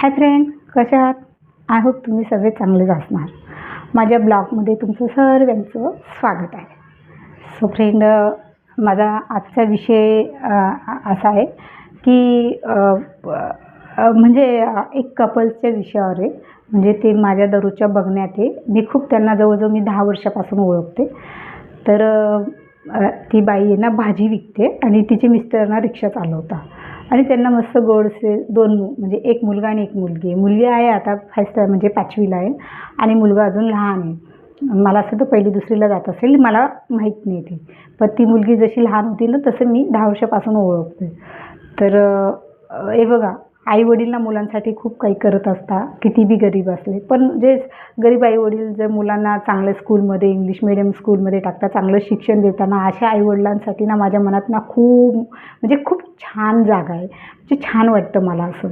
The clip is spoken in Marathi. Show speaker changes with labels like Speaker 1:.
Speaker 1: हाय फ्रेंड कसे आहात? आय होप तुम्ही सगळे चांगलेच असणार. माझ्या ब्लॉगमध्ये तुमचं सर्वांचं स्वागत आहे. सो फ्रेंड माझा आजचा विषय असा आहे की म्हणजे एक कपल्सच्या विषयावर आहे. म्हणजे ते माझ्या दररोजच्या बघण्यात आहे. मी खूप त्यांना जवळजवळ मी दहा वर्षापासून ओळखते. तर ती बाई आहे ना भाजी विकते आणि तिचे मिस्टरना रिक्षा चालवता. आणि त्यांना मस्त गोडसे दोन मु म्हणजे एक मुलगा आणि एक मुलगी. आहे मुलगी आहे आता फर्स्ट म्हणजे पाचवीला आहे आणि मुलगा अजून लहान आहे. मला असं तर पहिली दुसरीला जात असेल मला माहीत नाही ती. पण ती मुलगी जशी लहान होती ना तसं मी दहा वर्षापासून ओळखते. तर हे बघा आई वडील ना मुलांसाठी खूप काही करत असता कितीबी गरीब असले. पण जे गरीब आई वडील जे मुलांना चांगल्या स्कूलमध्ये इंग्लिश मिडियम स्कूलमध्ये टाकतात चांगलं शिक्षण देताना अशा आई वडिलांसाठी ना माझ्या मनात ना खूप म्हणजे खूप छान जागा आहे. म्हणजे छान वाटतं मला असं.